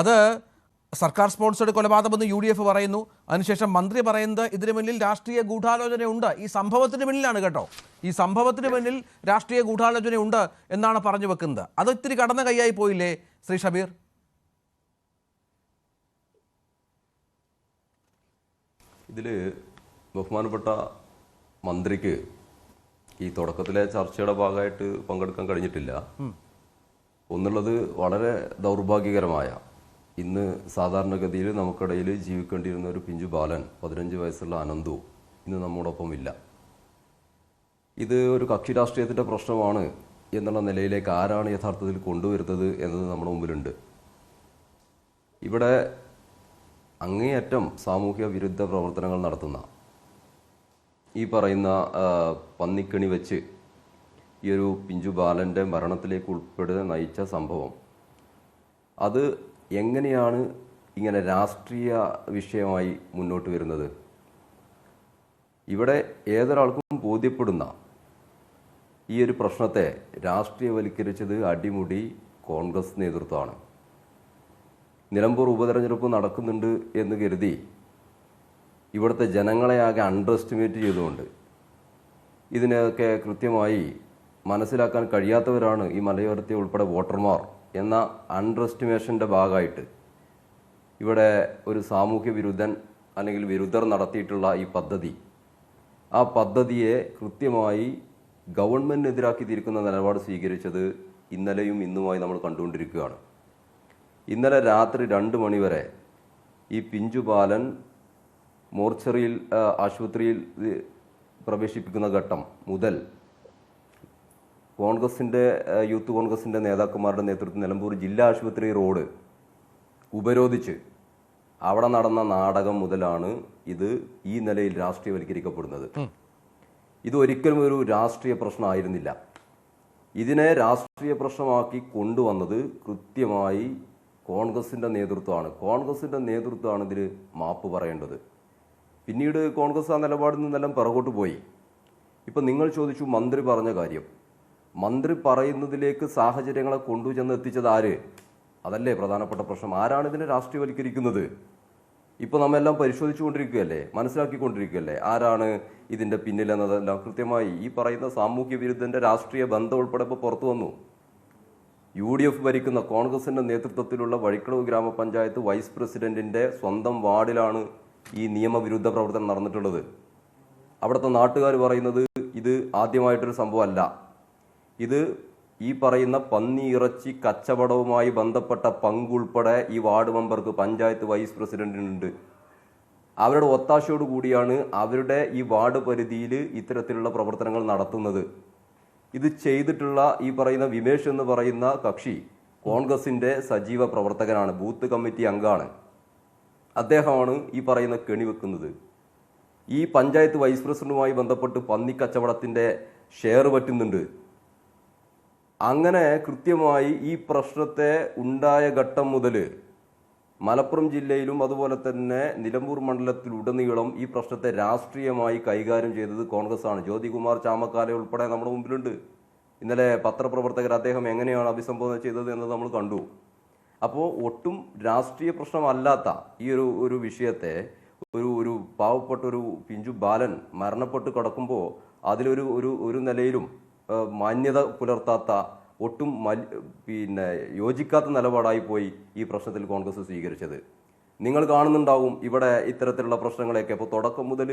അത് സർക്കാർ സ്പോൺസേഡ് കൊലപാതകമെന്ന് യു ഡി എഫ് പറയുന്നു. അതിനുശേഷം മന്ത്രി പറയുന്നത് ഇതിനു മുന്നിൽ രാഷ്ട്രീയ ഗൂഢാലോചനയുണ്ട്. ഈ സംഭവത്തിന് പിന്നിലാണ് കേട്ടോ. ഈ സംഭവത്തിന് പിന്നിൽ രാഷ്ട്രീയ ഗൂഢാലോചനയുണ്ട് എന്നാണ് പറഞ്ഞു വെക്കുന്നത്. അത് ഇത്തിരി കടന്ന കൈയായി പോയില്ലേ ശ്രീ ഷബീർ? ഇതിൽ ബഹുമാനപ്പെട്ട മന്ത്രിക്ക് ഈ തുടക്കത്തിലെ ചർച്ചയുടെ ഭാഗമായിട്ട് പങ്കെടുക്കാൻ കഴിഞ്ഞിട്ടില്ല. ഒന്നുള്ളത് വളരെ ദൗർഭാഗ്യകരമായ ഇന്ന് സാധാരണഗതിയിൽ നമുക്കിടയിൽ ജീവിക്കേണ്ടിയിരുന്ന ഒരു പിഞ്ചു ബാലൻ പതിനഞ്ച് വയസ്സുള്ള അനന്തു ഇന്ന് നമ്മോടൊപ്പം ഇല്ല ഇത് ഒരു കക്ഷി രാഷ്ട്രീയത്തിന്റെ പ്രശ്നമാണ് എന്നുള്ള നിലയിലേക്ക് ആരാണ് യഥാർത്ഥത്തിൽ കൊണ്ടുവരുന്നത് എന്നത് നമ്മുടെ മുമ്പിലുണ്ട്. ഇവിടെ അങ്ങേയറ്റം സാമൂഹ്യ വിരുദ്ധ പ്രവർത്തനങ്ങൾ നടത്തുന്ന ഈ പറയുന്ന പന്നിക്കണി വെച്ച് ഈ ഒരു പിഞ്ചു ബാലന്റെ മരണത്തിലേക്ക് ഉൾപ്പെടെ നയിച്ച സംഭവം. അത് എങ്ങനെയാണ് ഇങ്ങനെ രാഷ്ട്രീയ വിഷയമായി മുന്നോട്ട് വരുന്നത്? ഇവിടെ ഏതൊരാൾക്കും ബോധ്യപ്പെടുന്ന ഈ ഒരു പ്രശ്നത്തെ രാഷ്ട്രീയവൽക്കരിച്ചത് അടിമുടി കോൺഗ്രസ് നേതൃത്വമാണ്. നിലമ്പൂർ ഉപതെരഞ്ഞെടുപ്പ് നടക്കുന്നുണ്ട് എന്ന് കരുതി ഇവിടുത്തെ ജനങ്ങളെ ആകെ അണ്ടർ എസ്റ്റിമേറ്റ് ചെയ്തുകൊണ്ട് ഇതിനൊക്കെ കൃത്യമായി മനസ്സിലാക്കാൻ കഴിയാത്തവരാണ് ഈ മലയോരത്തെ ഉൾപ്പെടെ വോട്ടർമാർ. എന്ന അണ്ടർ എസ്റ്റിമേഷന്റെ ഭാഗമായിട്ട് ഇവിടെ ഒരു സാമൂഹ്യ വിരുദ്ധൻ അല്ലെങ്കിൽ വിരുദ്ധർ നടത്തിയിട്ടുള്ള ഈ പദ്ധതി. ആ പദ്ധതിയെ കൃത്യമായി ഗവൺമെന്റിനെതിരാക്കി തിരിക്കുന്ന നിലപാട് സ്വീകരിച്ചത് ഇന്നലെയും ഇന്നുമായി നമ്മൾ കണ്ടുകൊണ്ടിരിക്കുകയാണ്. ഇന്നലെ രാത്രി രണ്ട് മണിവരെ ഈ പിഞ്ചു ബാലൻ മോർച്ചറിയിൽ ആശുപത്രിയിൽ പ്രവേശിപ്പിക്കുന്ന ഘട്ടം മുതൽ കോൺഗ്രസിന്റെ യൂത്ത് കോൺഗ്രസിന്റെ നേതാക്കന്മാരുടെ നേതൃത്വത്തിൽ നിലമ്പൂർ ജില്ലാ ആശുപത്രി റോഡ് ഉപരോധിച്ച് അവിടെ നടന്ന നാടകം മുതലാണ് ഇത് ഈ നിലയിൽ രാഷ്ട്രീയവൽക്കരിക്കപ്പെടുന്നത്. ഇത് ഒരിക്കലും ഒരു രാഷ്ട്രീയ പ്രശ്നമായിരുന്നില്ല. ഇതിനെ രാഷ്ട്രീയ പ്രശ്നമാക്കി കൊണ്ടുവന്നത് കൃത്യമായി കോൺഗ്രസിന്റെ നേതൃത്വമാണ്. കോൺഗ്രസിന്റെ നേതൃത്വമാണ് ഇതിൽ മാപ്പ് പറയേണ്ടത്. പിന്നീട് കോൺഗ്രസ് ആ നിലപാടിൽ നിന്നെല്ലാം പിറകോട്ട് പോയി. ഇപ്പം നിങ്ങൾ ചോദിച്ചു മന്ത്രി പറഞ്ഞ കാര്യം. മന്ത്രി പറയുന്നതിലേക്ക് സാഹചര്യങ്ങളെ കൊണ്ടുചെന്ന് എത്തിച്ചത് ആര്? അതല്ലേ പ്രധാനപ്പെട്ട പ്രശ്നം. ആരാണ് ഇതിനെ രാഷ്ട്രീയവൽക്കരിക്കുന്നത്? ഇപ്പോൾ നമ്മെല്ലാം പരിശോധിച്ചുകൊണ്ടിരിക്കുകയല്ലേ? മനസ്സിലാക്കിക്കൊണ്ടിരിക്കുകയല്ലേ? ആരാണ് ഇതിന്റെ പിന്നിലെന്നതെല്ലാം കൃത്യമായി ഈ പറയുന്ന സാമൂഹ്യ വിരുദ്ധന്റെ രാഷ്ട്രീയ ബന്ധം ഉൾപ്പെടെ ഇപ്പോൾ പുറത്തു വന്നു. യു ഡി എഫ് ഭരിക്കുന്ന കോൺഗ്രസിന്റെ നേതൃത്വത്തിലുള്ള വഴിക്കളവ് ഗ്രാമപഞ്ചായത്ത് വൈസ് പ്രസിഡന്റിന്റെ സ്വന്തം വാർഡിലാണ് ഈ നിയമവിരുദ്ധ പ്രവർത്തനം നടന്നിട്ടുള്ളത്. അവിടുത്തെ നാട്ടുകാർ പറയുന്നത് ഇത് ആദ്യമായിട്ടൊരു സംഭവമല്ല. ഇത് ഈ പറയുന്ന പന്നി ഇറച്ചി കച്ചവടവുമായി ബന്ധപ്പെട്ട പങ്കുൾപ്പെടെ ഈ വാർഡ് മെമ്പർക്ക് പഞ്ചായത്ത് വൈസ് പ്രസിഡന്റിനുണ്ട്. അവരുടെ ഒത്താശയോട് കൂടിയാണ് അവരുടെ ഈ വാർഡ് പരിധിയിൽ ഇത്തരത്തിലുള്ള പ്രവർത്തനങ്ങൾ നടത്തുന്നത്. ഇത് ചെയ്തിട്ടുള്ള ഈ പറയുന്ന വിമേഷ് എന്ന് പറയുന്ന കക്ഷി കോൺഗ്രസിന്റെ സജീവ പ്രവർത്തകനാണ് ബൂത്ത് കമ്മിറ്റി അംഗമാണ് അദ്ദേഹമാണ് ഈ പറയുന്ന കെണി വെക്കുന്നത്. ഈ പഞ്ചായത്ത് വൈസ് പ്രസിഡന്റുമായി ബന്ധപ്പെട്ട് പന്നി കച്ചവടത്തിന്റെ ഷെയർ പറ്റുന്നുണ്ട്. അങ്ങനെ കൃത്യമായി ഈ പ്രശ്നത്തെ ഉണ്ടായ ഘട്ടം മുതൽ മലപ്പുറം ജില്ലയിലും അതുപോലെ തന്നെ നിലമ്പൂർ മണ്ഡലത്തിലുടനീളം ഈ പ്രശ്നത്തെ രാഷ്ട്രീയമായി കൈകാര്യം ചെയ്തത് കോൺഗ്രസ് ആണ് ജ്യോതികുമാർ ചാമക്കാല ഉൾപ്പെടെ നമ്മുടെ മുമ്പിലുണ്ട്. ഇന്നലെ പത്രപ്രവർത്തകർ അദ്ദേഹം എങ്ങനെയാണ് അഭിസംബോധന ചെയ്തത് എന്ന് നമ്മൾ കണ്ടു. അപ്പോൾ ഒട്ടും രാഷ്ട്രീയ പ്രശ്നമല്ലാത്ത ഈ ഒരു ഒരു വിഷയത്തെ ഒരു ഒരു പാവപ്പെട്ട ഒരു പിഞ്ചു ബാലൻ മരണപ്പെട്ട് കിടക്കുമ്പോൾ അതിലൊരു ഒരു ഒരു നിലയിലും മാന്യത പുലർത്താത്ത ഒട്ടും പിന്നെ യോജിക്കാത്ത നിലപാടായി പോയി ഈ പ്രശ്നത്തിൽ കോൺഗ്രസ് സ്വീകരിച്ചത്. നിങ്ങൾ കാണുന്നുണ്ടാവും ഇവിടെ ഇത്തരത്തിലുള്ള പ്രശ്നങ്ങളെയൊക്കെ. അപ്പോൾ തുടക്കം മുതൽ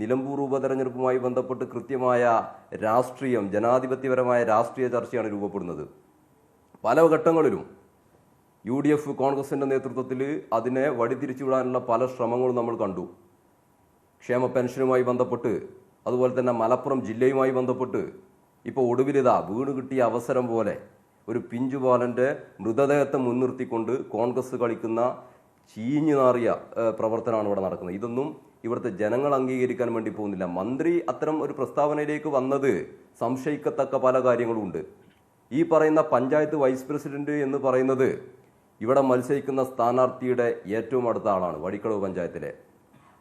നിലമ്പൂർ ഉപതെരഞ്ഞെടുപ്പുമായി ബന്ധപ്പെട്ട് കൃത്യമായ രാഷ്ട്രീയം ജനാധിപത്യപരമായ രാഷ്ട്രീയ ചർച്ചയാണ് രൂപപ്പെടുന്നത്. പല ഘട്ടങ്ങളിലും യു ഡി എഫ് കോൺഗ്രസിന്റെ നേതൃത്വത്തിൽ അതിനെ വഴിതിരിച്ചുവിടാനുള്ള പല ശ്രമങ്ങളും നമ്മൾ കണ്ടു. ക്ഷേമ പെൻഷനുമായി ബന്ധപ്പെട്ട് അതുപോലെ തന്നെ മലപ്പുറം ജില്ലയുമായി ബന്ധപ്പെട്ട് ഇപ്പോൾ ഒടുവിലിതാ വീണ് കിട്ടിയ അവസരം പോലെ ഒരു പിഞ്ചുപാലന്റെ മൃതദേഹത്തെ മുൻനിർത്തിക്കൊണ്ട് കോൺഗ്രസ് കളിക്കുന്ന ചീഞ്ഞു നാറിയ പ്രവർത്തനമാണ് ഇവിടെ നടക്കുന്നത്. ഇതൊന്നും ഇവിടുത്തെ ജനങ്ങൾ അംഗീകരിക്കാൻ വേണ്ടി പോകുന്നില്ല. മന്ത്രി അത്തരം ഒരു പ്രസ്താവനയിലേക്ക് വന്നത് സംശയിക്കത്തക്ക പല കാര്യങ്ങളും ഉണ്ട് ഈ പറയുന്ന പഞ്ചായത്ത് വൈസ് പ്രസിഡന്റ് എന്ന് പറയുന്നത് ഇവിടെ മത്സരിക്കുന്ന സ്ഥാനാർത്ഥിയുടെ ഏറ്റവും അടുത്ത ആളാണ് വഴിക്കടവ് പഞ്ചായത്തിലെ.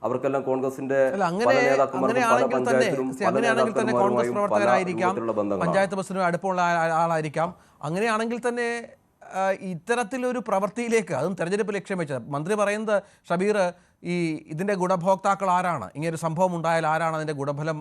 അവർക്കെല്ലാം കോൺഗ്രസിന്റെ അങ്ങനെയാണെങ്കിൽ തന്നെ കോൺഗ്രസ് പ്രവർത്തകരായിരിക്കാം. പഞ്ചായത്ത് പ്രസിഡന്റ് അടുപ്പമുള്ള ആളായിരിക്കാം. അങ്ങനെയാണെങ്കിൽ തന്നെ ഇത്തരത്തിലൊരു പ്രവൃത്തിയിലേക്ക് അതും തെരഞ്ഞെടുപ്പ് ലക്ഷ്യം വെച്ചത് മന്ത്രി പറയുന്നത് ഷബീർ ഈ ഇതിന്റെ ഗുണഭോക്താക്കൾ ആരാണ്? ഇങ്ങനെ ഒരു സംഭവം ഉണ്ടായാൽ ആരാണ് അതിന്റെ ഗുണഫലം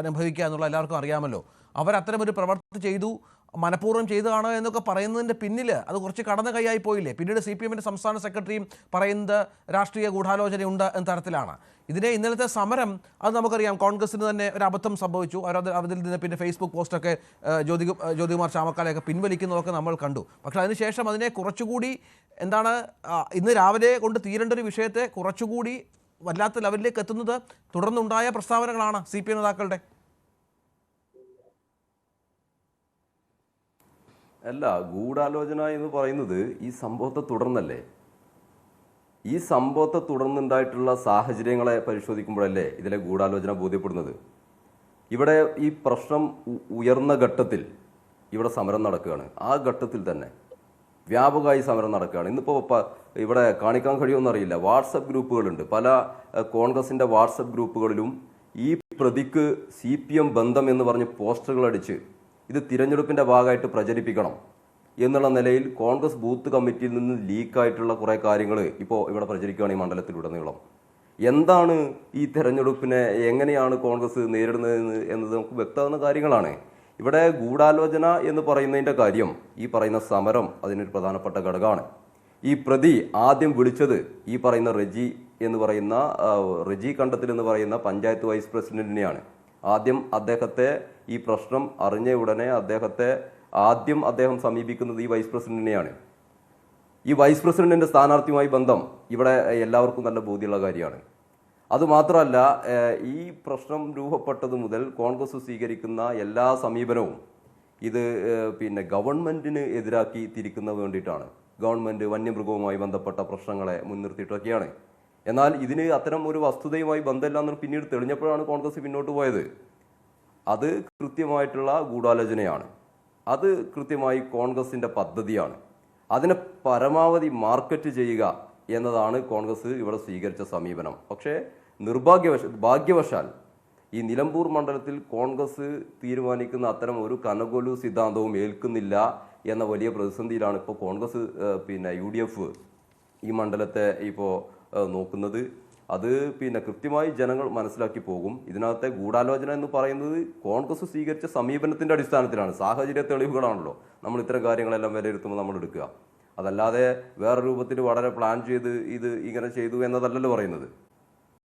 അനുഭവിക്കുക എന്നുള്ള എല്ലാവർക്കും അറിയാമല്ലോ. അവർ അത്തരമൊരു പ്രവർത്തി ചെയ്തു. മനഃപൂർവം ചെയ്തതാണോ എന്നൊക്കെ പറയുന്നതിന്റെ പിന്നിൽ അത് കുറച്ച് കടന്ന കൈയായി പോയില്ലേ? പിന്നീട് സി പി എമ്മിന്റെ സംസ്ഥാന സെക്രട്ടറിയും പറയുന്നത് രാഷ്ട്രീയ ഗൂഢാലോചനയുണ്ട് എന്ന തരത്തിലാണ്. ഇതിനെ ഇന്നലത്തെ സമരം അത് നമുക്കറിയാം കോൺഗ്രസിന് തന്നെ ഒരു അബദ്ധം സംഭവിച്ചു. അവരത് അതിൽ നിന്ന് പിന്നെ ഫേസ്ബുക്ക് പോസ്റ്റൊക്കെ ജ്യോതി ജ്യോതികുമാർ ചാമക്കാലയൊക്കെ പിൻവലിക്കുന്നതൊക്കെ നമ്മൾ കണ്ടു. പക്ഷേ അതിനുശേഷം അതിനെ കുറച്ചുകൂടി എന്താണ് ഇന്ന് രാവിലെ കൊണ്ട് തീരേണ്ട ഒരു വിഷയത്തെ കുറച്ചുകൂടി വല്ലാത്ത ലെവലിലേക്ക് എത്തുന്നത് തുടർന്നുണ്ടായ പ്രസ്താവനകളാണ് സി പി നേതാക്കളുടെ. അല്ല ഗൂഢാലോചന എന്ന് പറയുന്നത് ഈ സംഭവത്തെ തുടർന്നല്ലേ? ഈ സംഭവത്തെ തുടർന്നുണ്ടായിട്ടുള്ള സാഹചര്യങ്ങളെ പരിശോധിക്കുമ്പോഴല്ലേ ഇതിലെ ഗൂഢാലോചന ബോധ്യപ്പെടുന്നത്? ഇവിടെ ഈ പ്രശ്നം ഉയർന്ന ഘട്ടത്തിൽ ഇവിടെ സമരം നടക്കുകയാണ്. ആ ഘട്ടത്തിൽ തന്നെ വ്യാപകമായി സമരം നടക്കുകയാണ്. ഇന്നിപ്പോൾ ഇവിടെ കാണിക്കാൻ കഴിയുമെന്നറിയില്ല വാട്സപ്പ് ഗ്രൂപ്പുകളുണ്ട്. പല കോൺഗ്രസിന്റെ വാട്സപ്പ് ഗ്രൂപ്പുകളിലും ഈ പ്രതിക്ക് സി പി എം ബന്ധം എന്ന് പറഞ്ഞ് പോസ്റ്ററുകൾ അടിച്ച് ഇത് തിരഞ്ഞെടുപ്പിന്റെ ഭാഗമായിട്ട് പ്രചരിപ്പിക്കണം എന്നുള്ള നിലയിൽ കോൺഗ്രസ് ബൂത്ത് കമ്മിറ്റിയിൽ നിന്ന് ലീക്കായിട്ടുള്ള കുറേ കാര്യങ്ങൾ ഇപ്പോൾ ഇവിടെ പ്രചരിക്കുകയാണ് ഈ മണ്ഡലത്തിലുടനീളം. എന്താണ് ഈ തെരഞ്ഞെടുപ്പിനെ എങ്ങനെയാണ് കോൺഗ്രസ് നേരിടുന്നത് എന്നത് നമുക്ക് വ്യക്തമാകുന്ന കാര്യങ്ങളാണ്. ഇവിടെ ഗൂഢാലോചന എന്ന് പറയുന്നതിന്റെ കാര്യം ഈ പറയുന്ന സമരം അതിനൊരു പ്രധാനപ്പെട്ട ഘടകമാണ്. ഈ പ്രതി ആദ്യം വിളിച്ചത് ഈ പറയുന്ന റെജി എന്ന് പറയുന്ന റെജി കണ്ടത്തിൽ എന്ന് പറയുന്ന പഞ്ചായത്ത് വൈസ് പ്രസിഡന്റിനെയാണ്. ആദ്യം അദ്ദേഹത്തെ ഈ പ്രശ്നം അറിഞ്ഞ ഉടനെ അദ്ദേഹത്തെ ആദ്യം അദ്ദേഹം സമീപിക്കുന്നത് ഈ വൈസ് പ്രസിഡന്റിനെയാണ് ഈ വൈസ് പ്രസിഡന്റിന്റെ സ്ഥാനാർത്ഥിയുമായി ബന്ധം ഇവിടെ എല്ലാവർക്കും നല്ല ബോധ്യമുള്ള കാര്യമാണ്. അതുമാത്രമല്ല ഈ പ്രശ്നം രൂപപ്പെട്ടത് മുതൽ കോൺഗ്രസ് സ്വീകരിക്കുന്ന എല്ലാ സമീപനവും ഇത് പിന്നെ ഗവൺമെന്റിന് എതിരാക്കി തിരിക്കുന്ന വേണ്ടിയിട്ടാണ്. ഗവൺമെന്റ് വന്യമൃഗവുമായി ബന്ധപ്പെട്ട പ്രശ്നങ്ങളെ മുൻനിർത്തിയിട്ടൊക്കെയാണ്. എന്നാൽ ഇതിന് അത്തരം ഒരു വസ്തുതയുമായി ബന്ധമില്ല എന്ന് പിന്നീട് തെളിഞ്ഞപ്പോഴാണ് കോൺഗ്രസ് പിന്നോട്ട് പോയത്. അത് കൃത്യമായിട്ടുള്ള ഗൂഢാലോചനയാണ്. അത് കൃത്യമായി കോൺഗ്രസിന്റെ പദ്ധതിയാണ്. അതിനെ പരമാവധി മാർക്കറ്റ് ചെയ്യുക എന്നതാണ് കോൺഗ്രസ് ഇവിടെ സ്വീകരിച്ച സമീപനം. പക്ഷേ നിർഭാഗ്യവശ ഭാഗ്യവശാൽ ഈ നിലമ്പൂർ മണ്ഡലത്തിൽ കോൺഗ്രസ് തീരുമാനിക്കുന്ന അത്തരം ഒരു കനകൊലു സിദ്ധാന്തവും ഏൽക്കുന്നില്ല എന്ന വലിയ പ്രതിസന്ധിയിലാണ് ഇപ്പോൾ കോൺഗ്രസ് പിന്നെ യു ഈ മണ്ഡലത്തെ ഇപ്പോൾ നോക്കുന്നത്. അത് പിന്നെ കൃത്യമായി ജനങ്ങൾ മനസ്സിലാക്കി പോകും. ഇതിനകത്തെ ഗൂഢാലോചന എന്ന് പറയുന്നത് കോൺഗ്രസ് സ്വീകരിച്ച സമീപനത്തിന്റെ അടിസ്ഥാനത്തിലാണ്. സാഹചര്യ തെളിവുകളാണല്ലോ. നമ്മൾ ഇത്തരം കാര്യങ്ങളെല്ലാം വിലയിരുത്തുമ്പോൾ നമ്മൾ എടുക്കുക. അതല്ലാതെ വേറെ രൂപത്തിൽ വളരെ പ്ലാൻ ചെയ്ത് ഇത് ഇങ്ങനെ ചെയ്തു എന്നതല്ലല്ലോ പറയുന്നത്.